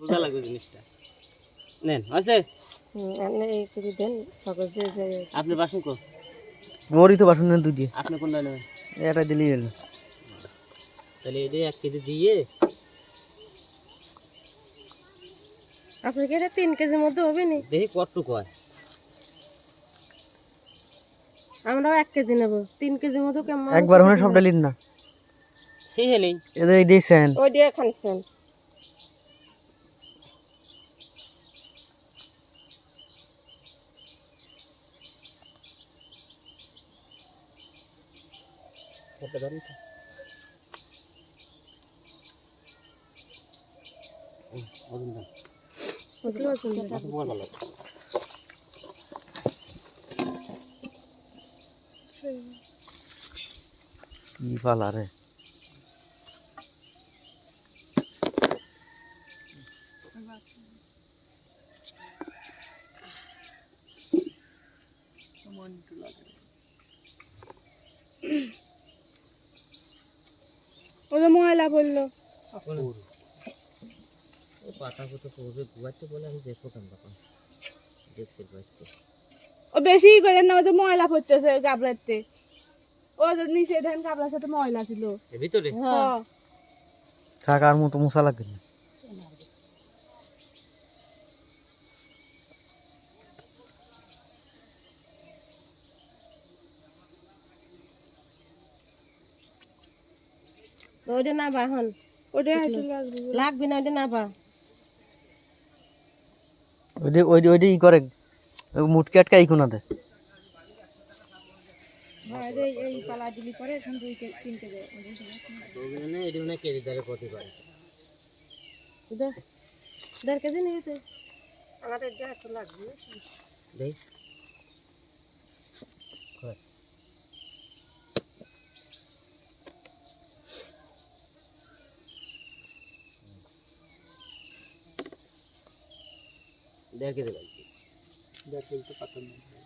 বোঝা লাগবে জিনিসটা। নেন আছে? আপনি এই করে দেন কাগজে যে আপনি বাসন কো। মোরই তো বাসন নেন দুটি আপনি কোনটা নেবেন? এটা দিলেই হলো। তাহলে এই এক কেজি দিয়ে আপনাকে এটা তিন কেজির মধ্যে হবে নি? দেখি কতটুকু হয়। আমরাও এক কেজি নেব। তিন কেজির মতো কেমন একবার হলে সব ডালিন না। সেই নেই এদের এই দেখছেন ওই দিয়ে খানিছেন পারেন তো ওজন দেন। ভালো। কি পালা রে ও যে ময়লা বলল। ও বেশি করে না ও তো ময়লা পড়তেছে গাবলাতে। ও যে নিচে ধান গাবলার সাথে ময়লা ছিল। ভিতরে? হ্যাঁ। কাকার মতো মশা লাগবে না। ওটা না বা ওটা লাগবে না ওটা না বা। ই করে মুটকে আটকা ই কোনাতে। এই পালা দিলি পরে এখন দুই তিনটে ওখানে এটি মানে কেজি দরে করতে পারে দেড় কেজি নিয়েছে আমাদের একটু লাগবে দেখ কেজি লাগবে